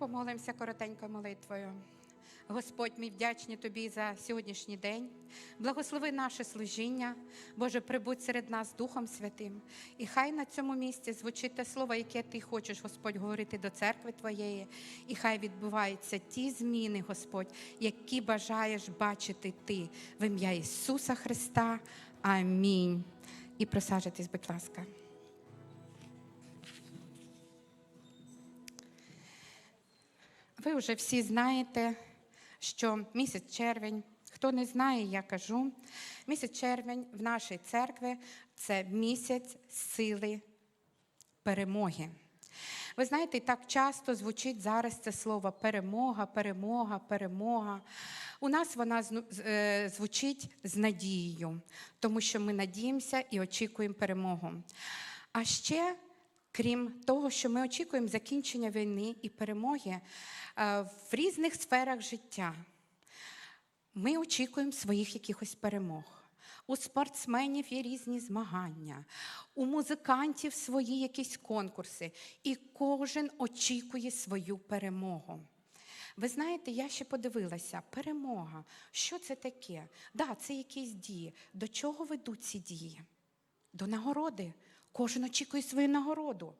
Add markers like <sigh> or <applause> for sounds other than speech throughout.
Помолимося коротенькою молитвою. Господь, ми вдячні Тобі за сьогоднішній день. Благослови наше служіння. Боже, прибудь серед нас Духом Святим. І хай на цьому місці звучить те слово, яке Ти хочеш, Господь, говорити до церкви Твоєї. І хай відбуваються ті зміни, Господь, які бажаєш бачити Ти в ім'я Ісуса Христа. Амінь. І присаджуйтесь, будь ласка. Ви вже всі знаєте, що місяць червень, хто не знає, я кажу, місяць червень в нашій церкві це місяць сили перемоги. Ви знаєте, так часто звучить зараз це слово перемога, перемога, перемога. У нас вона е, звучить з надією, тому що ми надіємося і очікуємо перемогу. А ще, крім того, що ми очікуємо закінчення війни і перемоги е, в різних сферах життя, ми очікуємо своїх якихось перемог. У спортсменів є різні змагання, у музикантів свої якісь конкурси, і кожен очікує свою перемогу. Ви знаєте, я ще подивилася, перемога. Що це таке? Да, це якісь дії. До чого ведуть ці дії? До нагороди. Кожен очікує свою нагороду.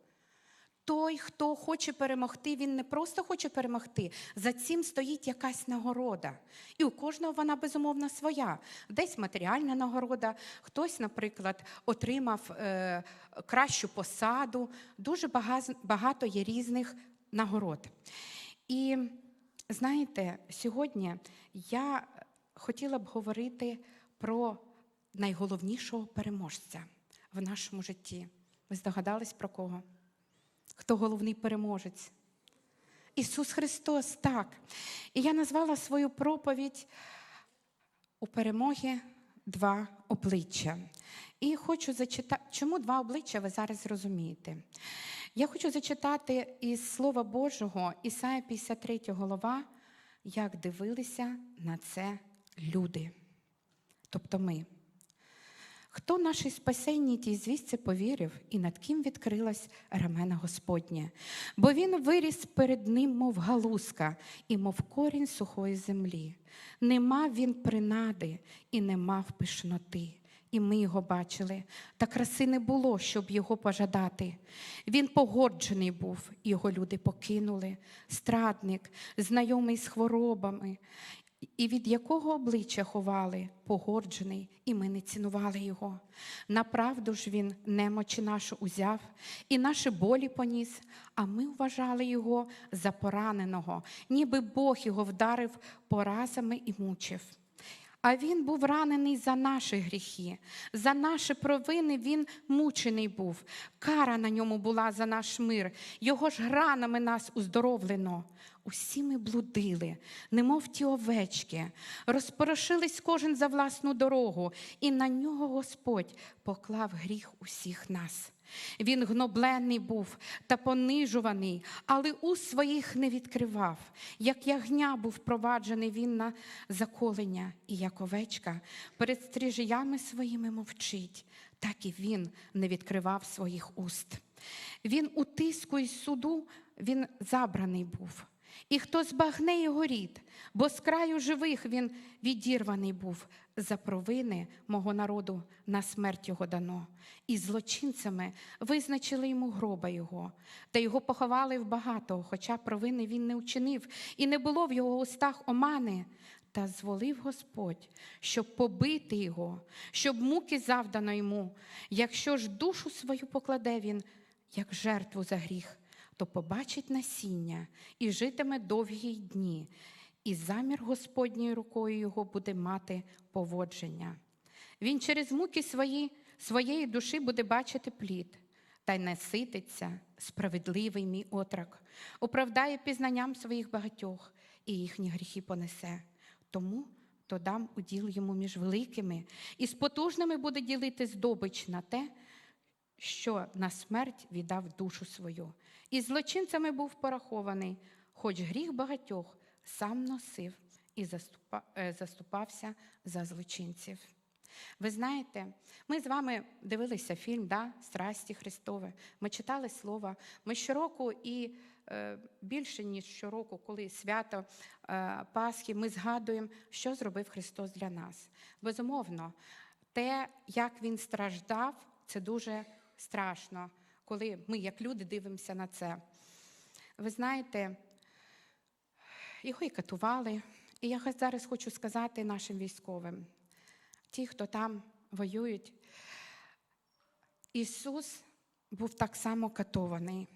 Той, хто хоче перемогти, він не просто хоче перемогти. За цим стоїть якась нагорода. І у кожного вона безумовно своя. Десь матеріальна нагорода, хтось, наприклад, отримав е, кращу посаду. Дуже багато є різних нагород. І знаєте, сьогодні я хотіла б говорити про найголовнішого переможця в нашому житті. Ви здогадались про кого? Хто головний переможець? Ісус Христос, так. І я назвала свою проповідь у перемоги два обличчя. І хочу зачитати, чому два обличчя, ви зараз зрозумієте. Я хочу зачитати із Слова Божого, Ісая 53 голова, як дивилися на це люди, тобто ми. Хто нашій спасенній тій звістці повірив, і над ким відкрилась рамена Господнє? Бо він виріс перед ним, мов галузка, і мов корінь сухої землі. Не мав він принади і не мав пишноти. І ми його бачили, та краси не було, щоб його пожадати. Він погоджений був, його люди покинули, страдник, знайомий з хворобами, і від якого обличчя ховали, погоджений, і ми не цінували його. Направду ж він немочі нашу узяв, і наші болі поніс, а ми вважали його за пораненого, ніби Бог його вдарив поразами і мучив. А він був ранений за наші гріхи, за наші провини він мучений був. Кара на ньому була за наш мир, його ж гранами нас уздоровлено. Усі ми блудили, немов ті овечки, розпорошились кожен за власну дорогу, і на нього Господь поклав гріх усіх нас. Він гноблений був та понижуваний, але уст своїх не відкривав. Як ягня був проваджений він на заколення, і як овечка перед стрижиями своїми мовчить, так і він не відкривав своїх уст. Він у тиску і суду він забраний був. І хто збагне його рід, бо з краю живих він відірваний був за провини мого народу на смерть його дано. І злочинцями визначили йому гроба його, та його поховали в багато, хоча провини він не учинив, і не було в його устах омани. Та зволив Господь, щоб побити його, щоб муки завдано йому. Якщо ж душу свою покладе він, як жертву за гріх, то побачить насіння і житиме довгі дні, і замір Господньою рукою його буде мати поводження. Він через муки свої, своєї душі буде бачити плід, та й насититься справедливий мій отрок, оправдає пізнанням своїх багатьох, і їхні гріхи понесе. Тому то дам уділ йому між великими, і з потужними буде ділити здобич на те, що на смерть віддав душу свою. І злочинцями був порахований, хоч гріх багатьох сам носив і е, заступався за злочинців. Ви знаєте, ми з вами дивилися фільм да, Страсті Христове. Ми читали Слово. Ми щороку і е, більше ніж щороку, коли свято е, Пасхи, ми згадуємо, що зробив Христос для нас. Безумовно, те, як Він страждав, це дуже страшно, коли ми, як люди, дивимося на це. Ви знаєте, його і катували. І я зараз хочу сказати нашим військовим, ті, хто там воюють, Ісус був так само катований,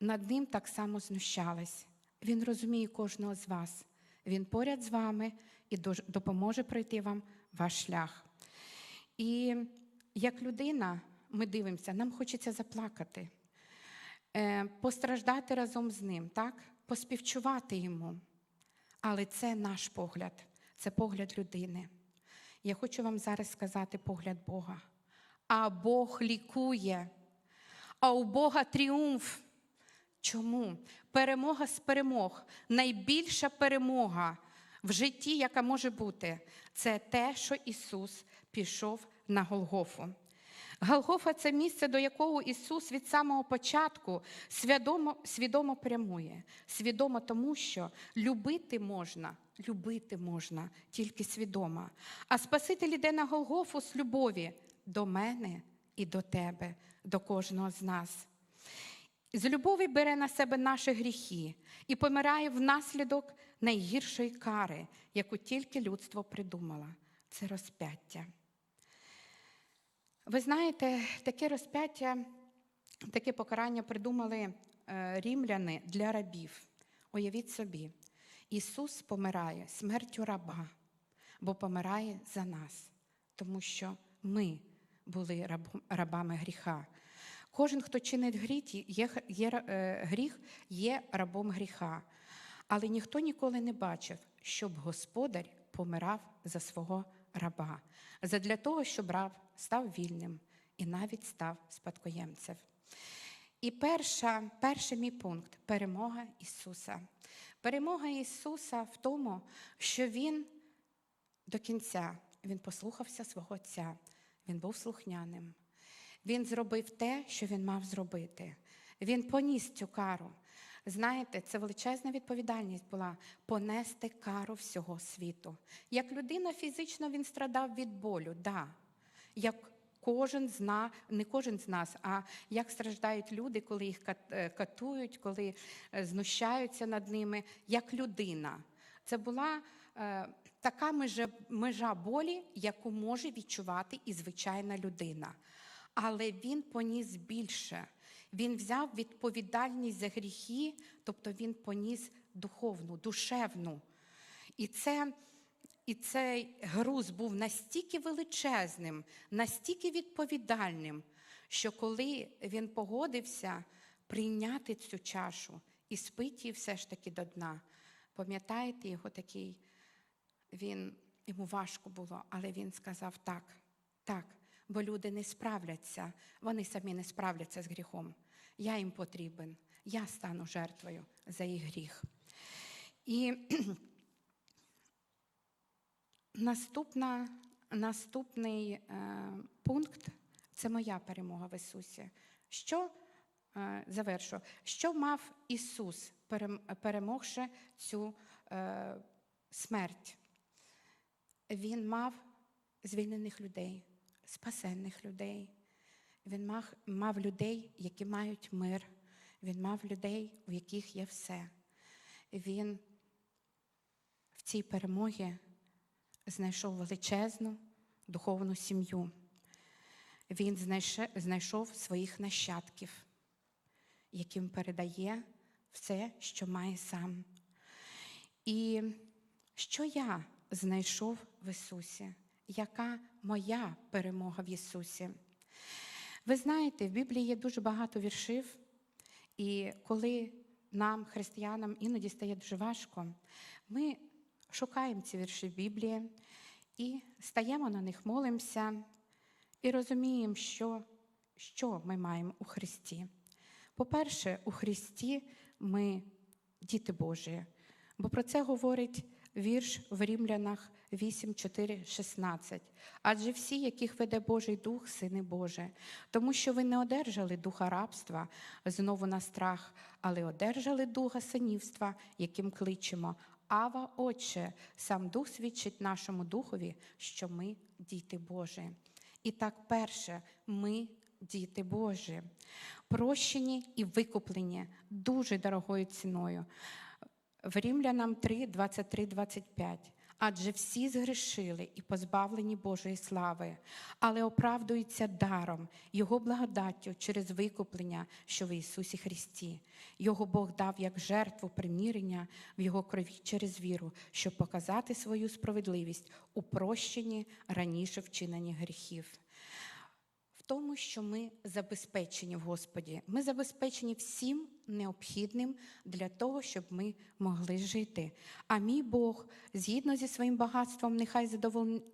над ним так само знущались. Він розуміє кожного з вас. Він поряд з вами і допоможе пройти вам ваш шлях. І як людина, ми дивимося, нам хочеться заплакати, е, постраждати разом з ним, так? поспівчувати йому. Але це наш погляд, це погляд людини. Я хочу вам зараз сказати погляд Бога. А Бог лікує, а у Бога тріумф. Чому? Перемога з перемог, найбільша перемога в житті, яка може бути, це те, що Ісус пішов на Голгофу. Голгофа це місце, до якого Ісус від самого початку свідомо, свідомо прямує. Свідомо тому, що любити можна, любити можна тільки свідомо. А Спаситель іде на Голгофу з любові до мене і до тебе, до кожного з нас. З любові бере на себе наші гріхи і помирає внаслідок найгіршої кари, яку тільки людство придумало це розп'яття. Ви знаєте, таке розп'яття, таке покарання придумали е, рімляни для рабів. Уявіть собі, Ісус помирає смертю раба, бо помирає за нас, тому що ми були рабами гріха. Кожен, хто чинить гріх, є, є, е, гріх, є рабом гріха. Але ніхто ніколи не бачив, щоб господар помирав за свого раба, задля того, щоб раб став вільним і навіть став спадкоємцем. І перша, перший мій пункт перемога Ісуса. Перемога Ісуса в тому, що Він до кінця він послухався свого Отця, він був слухняним. Він зробив те, що він мав зробити. Він поніс цю кару. Знаєте, це величезна відповідальність була понести кару всього світу. Як людина фізично він страдав від болю, да. Як кожен зна, не кожен з нас, а як страждають люди, коли їх е, катують, коли е, знущаються над ними, як людина. Це була е, така межа, межа болі, яку може відчувати і звичайна людина. Але він поніс більше. Він взяв відповідальність за гріхи, тобто він поніс духовну, душевну. І це і цей груз був настільки величезним, настільки відповідальним, що коли він погодився прийняти цю чашу і спити її все ж таки до дна, пам'ятаєте його такий, він, йому важко було, але він сказав так, так, бо люди не справляться, вони самі не справляться з гріхом. Я їм потрібен, я стану жертвою за їх гріх. І <clears throat> Наступна, наступний е, пункт це моя перемога в Ісусі. Що е, завершу, що мав Ісус, перемогши цю е, смерть? Він мав звільнених людей, спасенних людей. Він мав, мав людей, які мають мир. Він мав людей, у яких є все. Він в цій перемогі знайшов величезну духовну сім'ю. Він знайшов своїх нащадків, яким передає все, що має сам. І що я знайшов в Ісусі? Яка моя перемога в Ісусі? Ви знаєте, в Біблії є дуже багато віршів, і коли нам, християнам, іноді стає дуже важко, ми шукаємо ці вірші в Біблії і стаємо на них, молимося і розуміємо, що, що ми маємо у Христі. По-перше, у Христі ми діти Божі, бо про це говорить вірш в Рімлянах 8, 4, 16. Адже всі, яких веде Божий Дух, сини Боже, тому що ви не одержали духа рабства знову на страх, але одержали духа синівства, яким кличемо. Ава, Отче, сам Дух свідчить нашому духові, що ми діти Божі. І так, перше, ми діти Божі, прощені і викуплені дуже дорогою ціною. В Рімлянам 3, 23, 25. Адже всі згрішили і позбавлені Божої слави, але оправдуються даром, Його благодаттю через викуплення, що в Ісусі Христі. Його Бог дав як жертву примирення в Його крові через віру, щоб показати свою справедливість у прощенні раніше вчинені гріхів тому, що ми забезпечені в Господі. Ми забезпечені всім необхідним для того, щоб ми могли жити. А мій Бог, згідно зі своїм багатством, нехай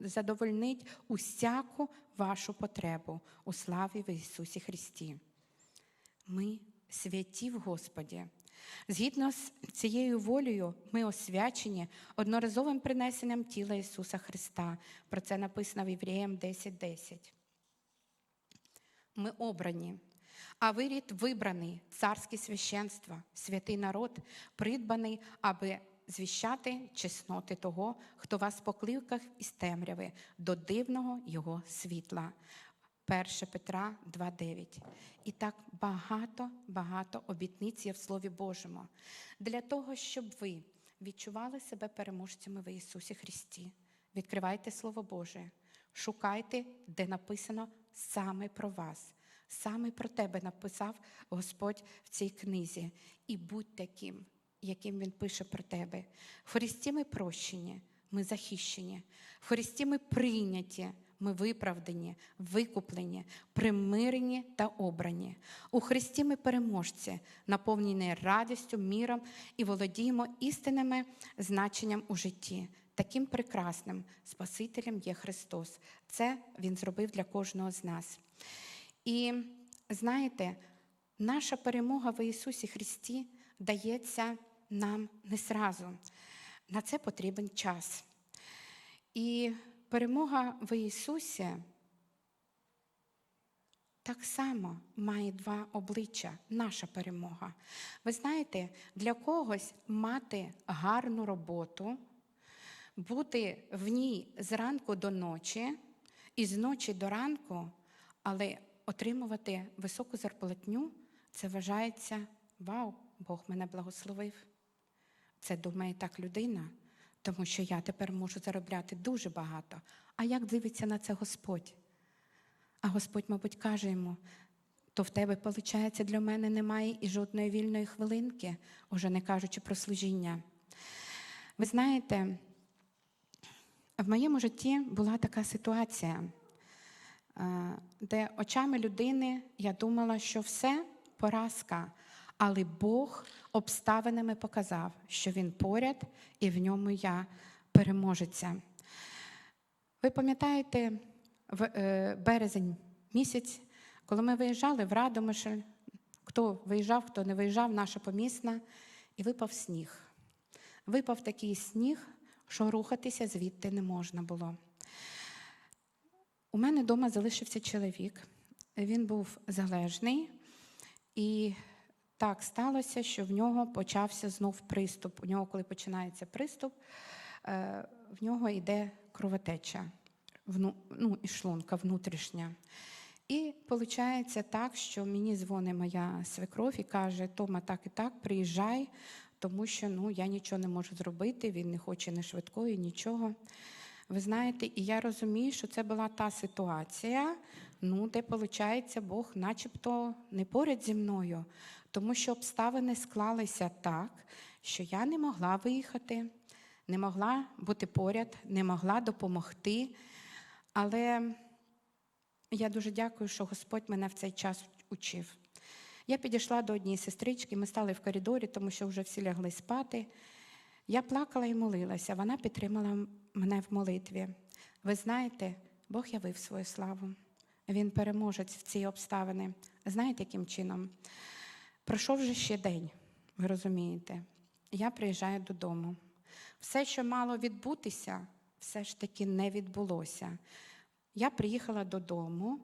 задовольнить усяку вашу потребу у славі в Ісусі Христі. Ми святі в Господі. Згідно з цією волею, ми освячені одноразовим принесенням тіла Ісуса Христа. Про це написано в Євреям 10.10. Ми обрані, а ви рід вибраний, царське священство, святий народ, придбаний, аби звіщати чесноти того, хто вас покликав із темряви до дивного Його світла. 1 Петра 2,9. І так багато, багато обітниць є в Слові Божому для того, щоб ви відчували себе переможцями в Ісусі Христі. Відкривайте Слово Боже, шукайте, де написано саме про вас. Саме про тебе написав Господь в цій книзі. І будь таким, яким Він пише про тебе. В Христі ми прощені, ми захищені. В Христі ми прийняті, ми виправдані, викуплені, примирені та обрані. У Христі ми переможці, наповнені радістю, міром і володіємо істинними значенням у житті. Таким прекрасним Спасителем є Христос. Це Він зробив для кожного з нас. І знаєте, наша перемога в Ісусі Христі дається нам не зразу. На це потрібен час. І перемога в Ісусі так само має два обличчя, наша перемога. Ви знаєте, для когось мати гарну роботу, бути в ній зранку до ночі і з ночі до ранку, але отримувати високу зарплатню, це вважається вау, Бог мене благословив. Це думає так людина, тому що я тепер можу заробляти дуже багато. А як дивиться на це Господь? А Господь, мабуть, каже йому, то в тебе, виходить, для мене немає і жодної вільної хвилинки, уже не кажучи про служіння. Ви знаєте, в моєму житті була така ситуація, е, де очами людини я думала, що все поразка, але Бог обставинами показав, що Він поряд і в ньому я переможеця. Ви пам'ятаєте, в е, березень місяць, коли ми виїжджали в Радомишль, хто виїжджав, хто не виїжджав, наша помісна, і випав сніг. Випав такий сніг, що рухатися звідти не можна було. У мене вдома залишився чоловік. Він був залежний, і так сталося, що в нього почався знов приступ. У нього, коли починається приступ, е, в нього йде кровотеча ну, і шлунка внутрішня. І виходить так, що мені дзвонить моя свекров і каже: Тома, так і так, приїжджай, тому що ну, я нічого не можу зробити, він не хоче ні швидкої, нічого. Ви знаєте, і я розумію, що це була та ситуація, ну, де, виходить, Бог начебто не поряд зі мною, тому що обставини склалися так, що я не могла виїхати, не могла бути поряд, не могла допомогти. Але я дуже дякую, що Господь мене в цей час учив. Я підійшла до однієї сестрички, ми стали в коридорі, тому що вже всі лягли спати. Я плакала і молилася. Вона підтримала мене в молитві. Ви знаєте, Бог явив свою славу. Він переможець в ці обставини. Знаєте, яким чином? Пройшов вже ще день, ви розумієте. Я приїжджаю додому. Все, що мало відбутися, все ж таки не відбулося. Я приїхала додому,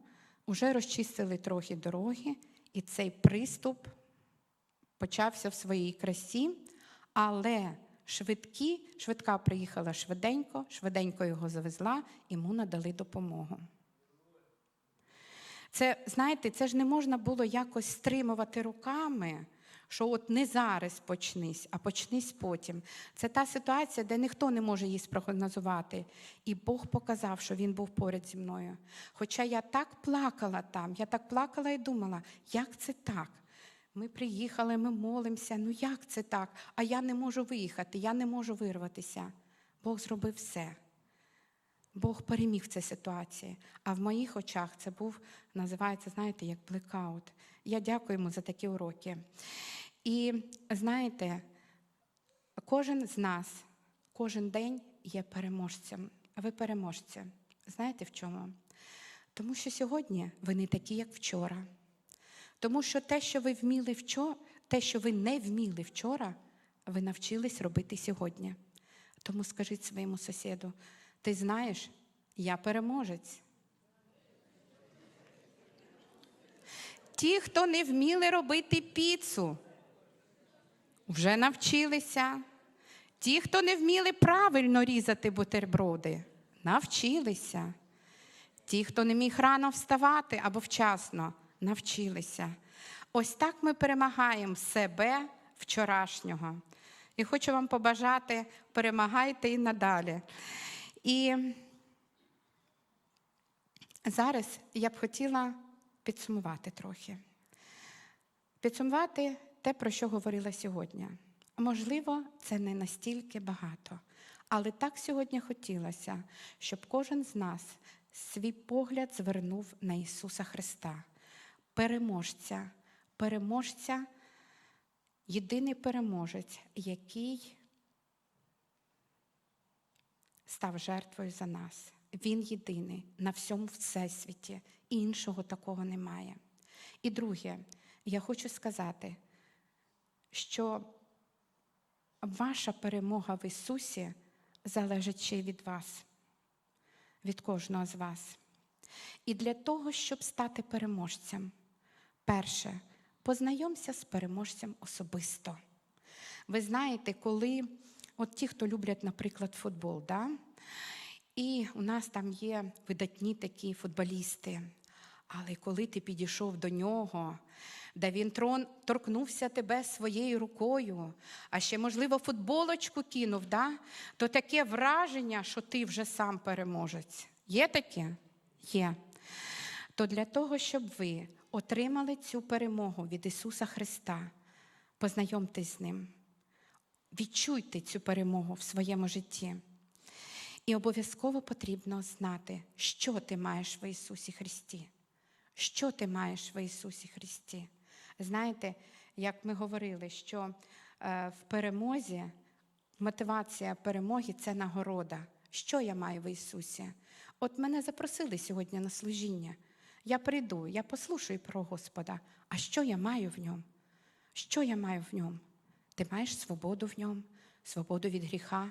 вже розчистили трохи дороги, і цей приступ почався в своїй красі, але швидкі, швидка приїхала швиденько, швиденько його завезла, йому надали допомогу. Це, знаєте, це ж не можна було якось стримувати руками, що от не зараз почнись, а почнись потім. Це та ситуація, де ніхто не може її спрогнозувати. І Бог показав, що він був поряд зі мною. Хоча я так плакала там, я так плакала і думала, як це так? Ми приїхали, ми молимося. Ну як це так? А я не можу виїхати, я не можу вирватися. Бог зробив все. Бог переміг в цій ситуації. А в моїх очах це був, називається, знаєте, як блекаут. Я дякую йому за такі уроки. І знаєте, кожен з нас, кожен день є переможцем. А ви переможці. Знаєте в чому? Тому що сьогодні ви не такі, як вчора. Тому що те, що ви вміли вчора, те, що ви не вміли вчора, ви навчились робити сьогодні. Тому скажіть своєму сусіду, ти знаєш, я переможець. Ті, хто не вміли робити піцу, вже навчилися. Ті, хто не вміли правильно різати бутерброди, навчилися. Ті, хто не міг рано вставати або вчасно, навчилися. Ось так ми перемагаємо себе вчорашнього. І хочу вам побажати, перемагайте і надалі. І зараз я б хотіла підсумувати трохи. Підсумувати те, про що говорила сьогодні. Можливо, це не настільки багато, але так сьогодні хотілося, щоб кожен з нас свій погляд звернув на Ісуса Христа, переможця, переможця, єдиний переможець, який став жертвою за нас. Він єдиний на всьому всесвіті, іншого такого немає. І друге, я хочу сказати, що ваша перемога в Ісусі залежить ще й від вас, від кожного з вас. І для того, щоб стати переможцем, перше, познайомся з переможцем особисто. Ви знаєте, коли от ті, хто люблять, наприклад, футбол, да? і у нас там є видатні такі футболісти. Але коли ти підійшов до нього, де він трон торкнувся тебе своєю рукою, а ще, можливо, футболочку кинув, да? то таке враження, що ти вже сам переможець. Є таке? Є. То для того, щоб ви отримали цю перемогу від Ісуса Христа, познайомтесь з Ним, відчуйте цю перемогу в своєму житті. І обов'язково потрібно знати, що ти маєш в Ісусі Христі. Що ти маєш в Ісусі Христі? Знаєте, як ми говорили, що е, в перемозі мотивація перемоги це нагорода. Що я маю в Ісусі? От мене запросили сьогодні на служіння. Я прийду, я послушаю про Господа. А що я маю в ньому? Що я маю в ньому? Ти маєш свободу в ньому, свободу від гріха,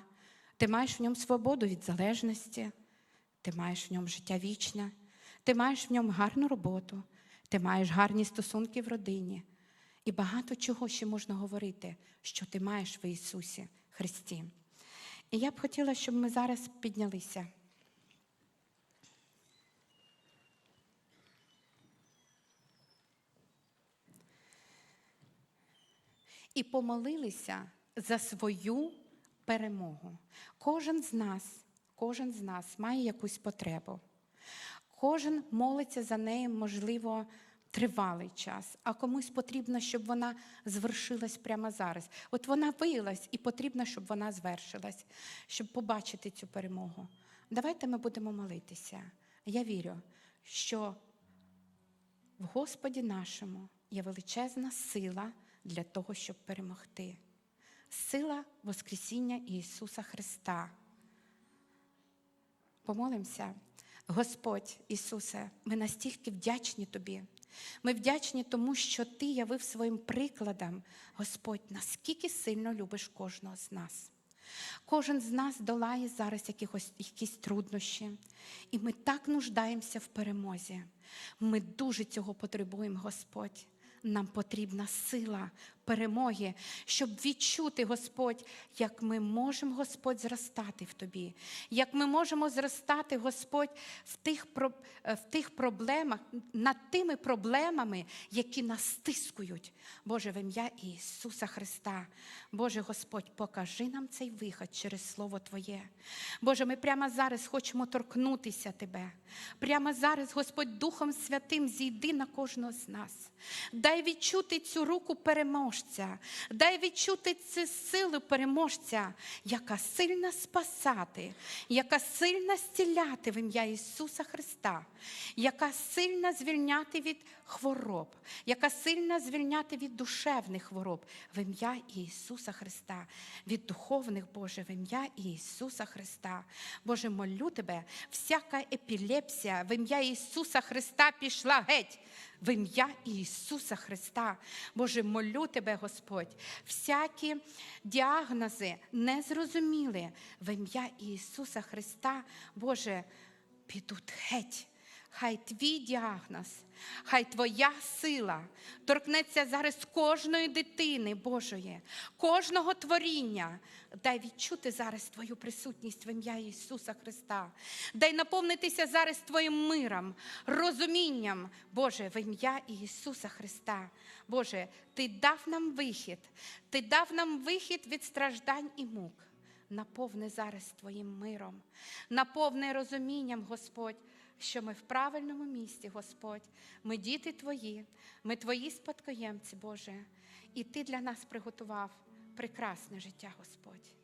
ти маєш в ньому свободу від залежності, ти маєш в ньому життя вічне, ти маєш в ньому гарну роботу, ти маєш гарні стосунки в родині. І багато чого ще можна говорити, що ти маєш в Ісусі Христі. І я б хотіла, щоб ми зараз піднялися. І помолилися за свою перемогу. Кожен з нас, кожен з нас має якусь потребу. Кожен молиться за нею, можливо, тривалий час, а комусь потрібно, щоб вона звершилась прямо зараз. От вона виявилась і потрібно, щоб вона звершилась, щоб побачити цю перемогу. Давайте ми будемо молитися. Я вірю, що в Господі нашому є величезна сила для того, щоб перемогти. Сила Воскресіння Ісуса Христа. Помолимося. Господь Ісусе, ми настільки вдячні Тобі. Ми вдячні тому, що Ти явив своїм прикладом, Господь, наскільки сильно любиш кожного з нас. Кожен з нас долає зараз якихось, якісь труднощі, і ми так нуждаємося в перемозі. Ми дуже цього потребуємо, Господь. Нам потрібна сила перемоги, щоб відчути, Господь, як ми можемо, Господь, зростати в Тобі, як ми можемо зростати, Господь, в тих, е, в тих проблемах, над тими проблемами, які нас стискують. Боже, в ім'я Ісуса Христа. Боже Господь, покажи нам цей виход через Слово Твоє. Боже, ми прямо зараз хочемо торкнутися Тебе. Прямо зараз, Господь, Духом Святим, зійди на кожного з нас. Дай відчути цю руку переможця, дай відчути цю силу переможця, яка сильна спасати, яка сильна зціляти в ім'я Ісуса Христа, яка сильна звільняти від хвороб, яка сильна звільняти від душевних хвороб в ім'я Ісуса Христа, від духовних, Боже, в ім'я Ісуса Христа. Боже, молю Тебе, всяка епілепсія в ім'я Ісуса Христа пішла геть. В ім'я Ісуса Христа, Боже, молю Тебе, Господь, всякі діагнози незрозуміли в ім'я Ісуса Христа, Боже, підуть геть. Хай твій діагноз, хай твоя сила торкнеться зараз кожної дитини Божої, кожного творіння. Дай відчути зараз Твою присутність в ім'я Ісуса Христа. Дай наповнитися зараз Твоїм миром, розумінням, Боже, в ім'я Ісуса Христа. Боже, Ти дав нам вихід, Ти дав нам вихід від страждань і мук. Наповни зараз Твоїм миром, наповни розумінням, Господь, що ми в правильному місці, Господь. Ми діти Твої, ми Твої спадкоємці, Боже, і Ти для нас приготував прекрасне життя, Господь.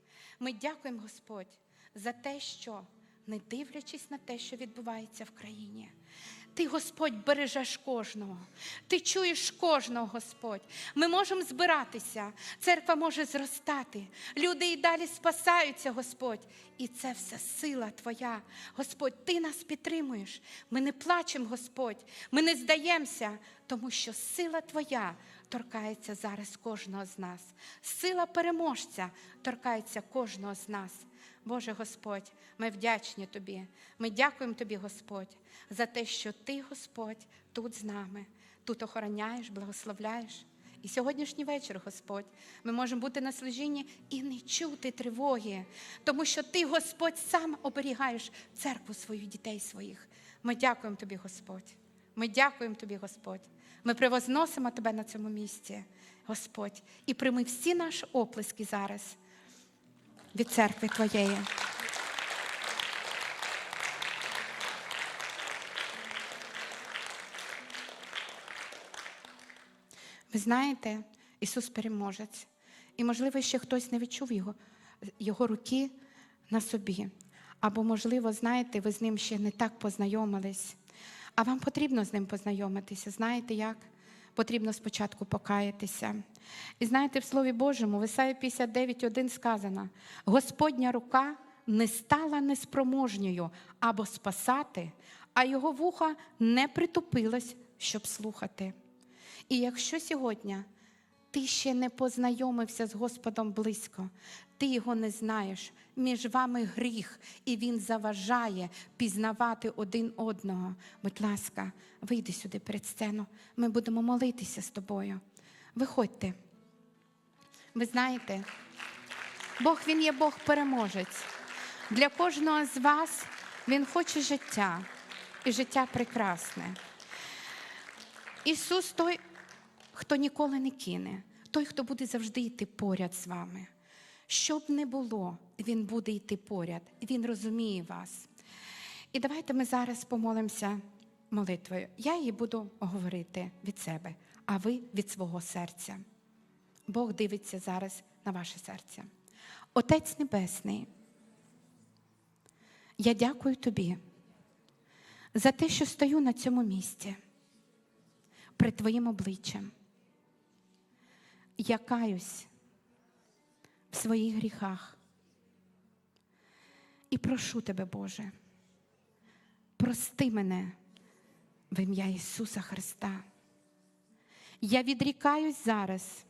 Ми дякуємо, Господь, за те, що, не дивлячись на те, що відбувається в країні, ти, Господь, бережеш кожного. Ти чуєш кожного, Господь. Ми можемо збиратися, церква може зростати. Люди і далі спасаються, Господь. І це все сила Твоя. Господь, Ти нас підтримуєш. Ми не плачемо, Господь. Ми не здаємося, тому що сила Твоя торкається зараз кожного з нас. Сила переможця торкається кожного з нас. Боже Господь, ми вдячні Тобі. Ми дякуємо Тобі, Господь, за те, що Ти, Господь, тут з нами, тут охороняєш, благословляєш. І сьогоднішній вечір, Господь, ми можемо бути на служінні і не чути тривоги, тому що Ти, Господь, сам оберігаєш церкву свою дітей своїх. Ми дякуємо Тобі, Господь. Ми дякуємо Тобі, Господь. Ми превозносимо Тебе на цьому місці, Господь, і прийми всі наші оплески зараз від церкви Твоєї. Ви знаєте, Ісус переможець. І, можливо, ще хтось не відчув його, його руки на собі. Або, можливо, знаєте, ви з ним ще не так познайомились. А вам потрібно з ним познайомитися. Знаєте як? Потрібно спочатку покаятися. І знаєте, в Слові Божому, в Ісаї 59.1 сказано: Господня рука не стала неспроможньою або спасати, а його вуха не притупилось, щоб слухати. І якщо сьогодні ти ще не познайомився з Господом близько, ти його не знаєш, між вами гріх, і він заважає пізнавати один одного. Будь ласка, вийди сюди перед сцену. Ми будемо молитися з тобою. Виходьте. Ви знаєте, Бог Він є Бог переможець. Для кожного з вас Він хоче життя, і життя прекрасне. Ісус той, хто ніколи не кине, той, хто буде завжди йти поряд з вами. Що б не було, Він буде йти поряд, Він розуміє вас. І давайте ми зараз помолимося молитвою. Я її буду говорити від себе, а ви від свого серця. Бог дивиться зараз на ваше серце. Отець Небесний, я дякую тобі за те, що стою на цьому місці перед Твоїм обличчям. Я каюсь в своїх гріхах. І прошу Тебе, Боже, прости мене в ім'я Ісуса Христа. Я відрікаюсь зараз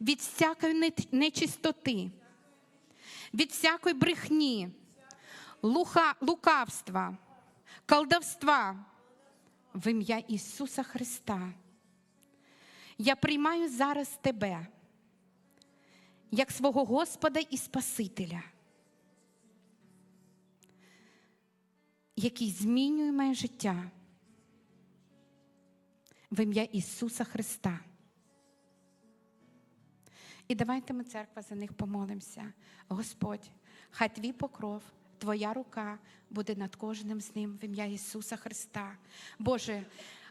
від всякої нечистоти, від всякої брехні, лукавства, колдовства в ім'я Ісуса Христа. Я приймаю зараз Тебе як свого Господа і Спасителя, який змінює моє життя в ім'я Ісуса Христа. І давайте ми, церква, за них помолимося. Господь, хай твій покров, твоя рука буде над кожним з ним в ім'я Ісуса Христа. Боже,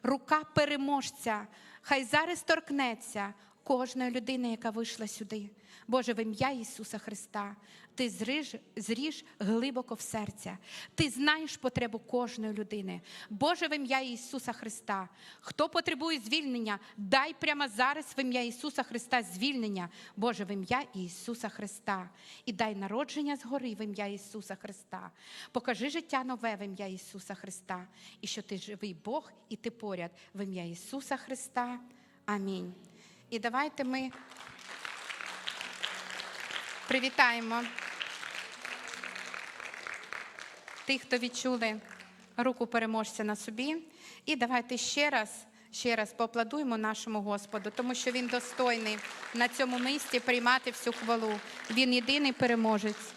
рука переможця, хай зараз торкнеться кожної людини, яка вийшла сюди. Боже, в ім'я Ісуса Христа, Ти зріж, зріж глибоко в серця. Ти знаєш потребу кожної людини. Боже, в ім'я Ісуса Христа, хто потребує звільнення, дай прямо зараз в ім'я Ісуса Христа звільнення. Боже, в ім'я Ісуса Христа. І дай народження згори в ім'я Ісуса Христа. Покажи життя нове в ім'я Ісуса Христа. І що ти живий Бог, і ти поряд в ім'я Ісуса Христа. Амінь. І давайте ми привітаємо тих, хто відчули руку переможця на собі. І давайте ще раз, ще раз поаплодуємо нашому Господу, тому що Він достойний на цьому місці приймати всю хвалу. Він єдиний переможець.